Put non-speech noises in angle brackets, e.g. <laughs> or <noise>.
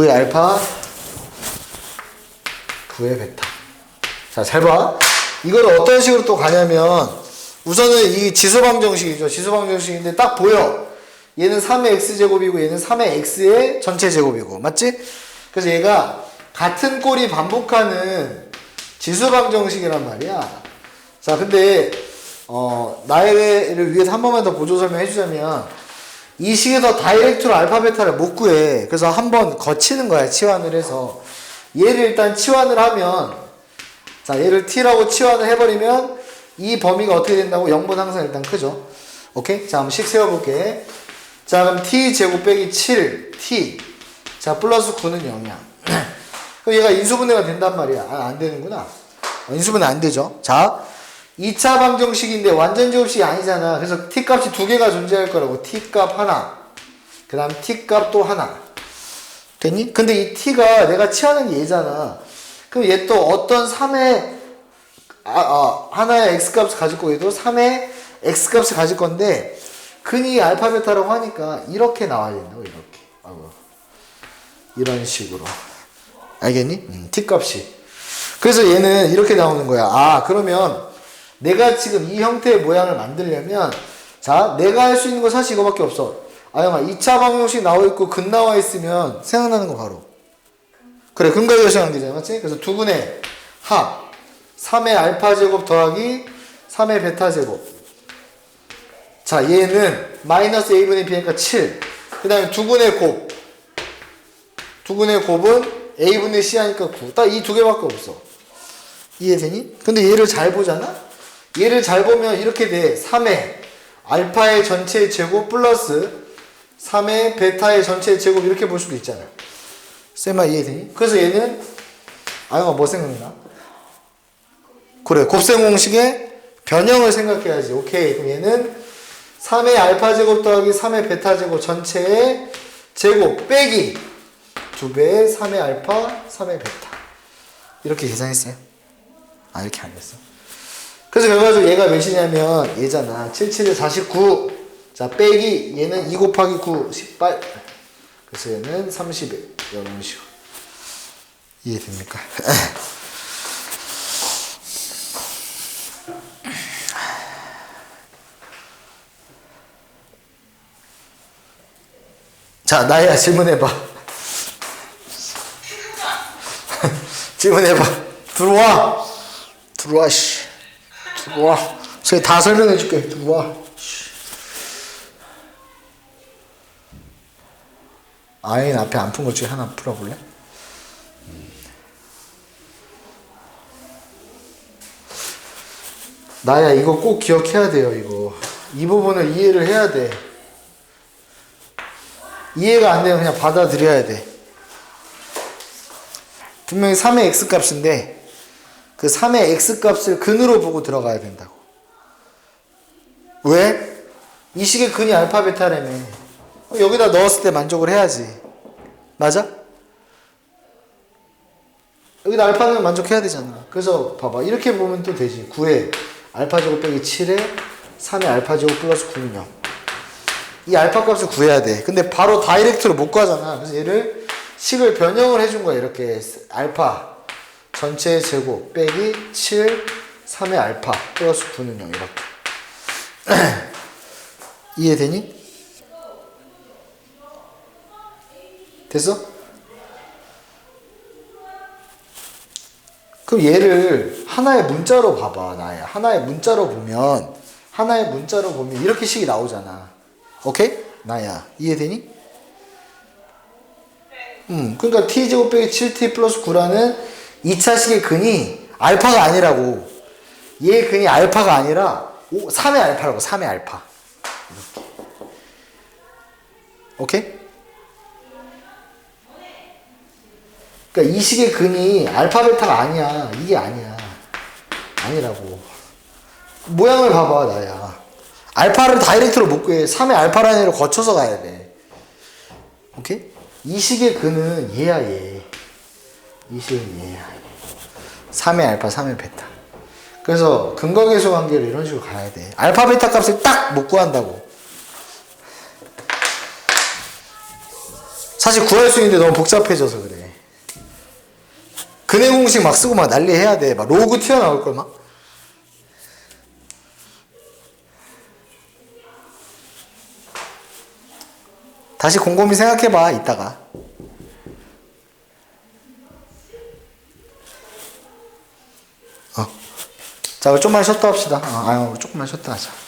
V의 알파, V의 베타. 자, 잘 봐. 이걸 어떤 식으로 또 가냐면, 우선은 이 지수방정식이죠. 지수방정식인데 딱 보여. 얘는 3의 x제곱이고 얘는 3의 x의 전체 제곱이고. 맞지? 그래서 얘가 같은 꼴이 반복하는 지수방정식이란 말이야. 자, 근데, 어, 나를 위해서 한 번만 더 보조 설명해 주자면, 이 식에서 다이렉트로 알파 베타를 못 구해. 그래서 한번 거치는 거야, 치환을 해서. 얘를 일단 치환을 하면, 자, 얘를 t라고 치환을 해버리면, 이 범위가 어떻게 된다고? 0보다 항상 일단 크죠. 오케이? 자, 한번 식 세워볼게. 자, 그럼 t 제곱 빼기 7, t. 자, 플러스 9는 0이야. <clears throat> 그럼 얘가 인수분해가 된단 말이야. 아, 안 되는구나. 어, 인수분해 안 되죠. 자, 2차 방정식인데 완전 제곱식이 아니잖아. 그래서 t 값이 두 개가 존재할 거라고. t 값 하나. 그 다음 t 값 또 하나. 됐니? 근데 이 t가 내가 취하는 게 얘잖아. 그럼 얘 또 어떤 3의 아, 아, 하나의 x 값을 가질 거고 얘도 3의 x 값을 가질 건데 근이 알파 베타라고 하니까 이렇게 나와야 된다고 이렇게. 아이고. 이런 식으로. 알겠니? 음, t 값이. 그래서 얘는 이렇게 나오는 거야. 아, 그러면 내가 지금 이 형태의 모양을 만들려면 자, 내가 할 수 있는 건 사실 이거밖에 없어. 아, 형아, 2차 방정식 나와 있고 근 나와 있으면 생각나는 거 바로. 그래, 근과 결정한 되잖아. 맞지? 그래서 두 분의 합. 3의 알파 제곱 더하기 3의 베타 제곱. 자, 얘는 마이너스 a분의 b니까 7. 그 다음에 두 분의 곱. 두 분의 곱은 a분의 c 하니까 9. 딱 이 두 개밖에 없어. 이해되니? 근데 얘를 잘 보잖아? 얘를 잘 보면 이렇게 돼. 3의 알파의 전체 제곱 플러스 3의 베타의 전체 제곱 이렇게 볼 수도 있잖아. 쌤아 이해되니? 그래서 얘는 아영아 뭐 생각나? 그래 곱셈 공식의 변형을 생각해야지. 오케이. 그럼 얘는 3의 알파 제곱 더하기 3의 베타 제곱 전체의 제곱 빼기 2배의 3의 알파 3의 베타 이렇게 계산했어요. 아 이렇게 안 됐어. 그래서 결과적으로 얘가 몇이냐면 얘잖아. 77에 49. 자 빼기 얘는 2 곱하기 9 18. 그래서 얘는 31. 이런 식으로. 이해됩니까? <laughs> 자 나야 질문해봐. <laughs> 질문해봐. 들어와. 들어와 씨. 들어와. 저기 다 설명해 줄게. 들어와. 아인 앞에 안 푼 것 중에 하나 풀어볼래? 나야 이거 꼭 기억해야 돼요 이거 이 부분을 이해를 해야 돼 이해가 안 되면 그냥 받아들여야 돼 분명히 3의 x값인데 그 3의 x값을 근으로 보고 들어가야 된다고 왜? 이 식의 근이 알파 베타라며 여기다 넣었을 때 만족을 해야지 맞아? 여기다 알파는 만족해야 되잖아 그래서 봐봐 이렇게 보면 또 되지 9에 알파 제곱 빼기 7에 3의 알파 제곱 플러스 9는 0. 이 알파 값을 구해야 돼. 근데 바로 다이렉트로 못 구하잖아. 그래서 얘를 식을 변형을 해준 거야. 이렇게 알파 전체 제곱 빼기 7 3의 알파 플러스 9는 0 이렇게. <clears throat> 이해되니? 됐어? 그럼 얘를 하나의 문자로 봐봐, 나야. 하나의 문자로 보면, 하나의 문자로 보면 이렇게 식이 나오잖아. 오케이? 나야. 이해되니? 음, 그러니까 t제곱 빼기 7t 플러스 9라는 2차식의 근이 알파가 아니라고. 얘 근이 알파가 아니라 3의 알파라고, 3의 알파. 이렇게. 오케이? 그러니까 이 식의 근이 알파 베타가 아니야. 이게 아니야. 아니라고. 모양을 봐봐, 나야. 알파를 다이렉트로 못 구해. 3의 알파 라인으로 거쳐서 가야 돼. 오케이? 이 식의 근은 얘야, 얘. 이 식은 얘야. 3의 알파, 3의 베타. 그래서 근거계수 관계를 이런 식으로 가야 돼. 알파 베타 값을 딱 못 구한다고. 사실 구할 수 있는데 너무 복잡해져서 그래. 근해 공식 막 쓰고 막 난리 해야 돼. 막 로그 튀어나올 걸 막. 다시 곰곰이 생각해봐 이따가. 자, 좀만 쉬었다 합시다. 어, 아유, 조금만 쉬었다 하자.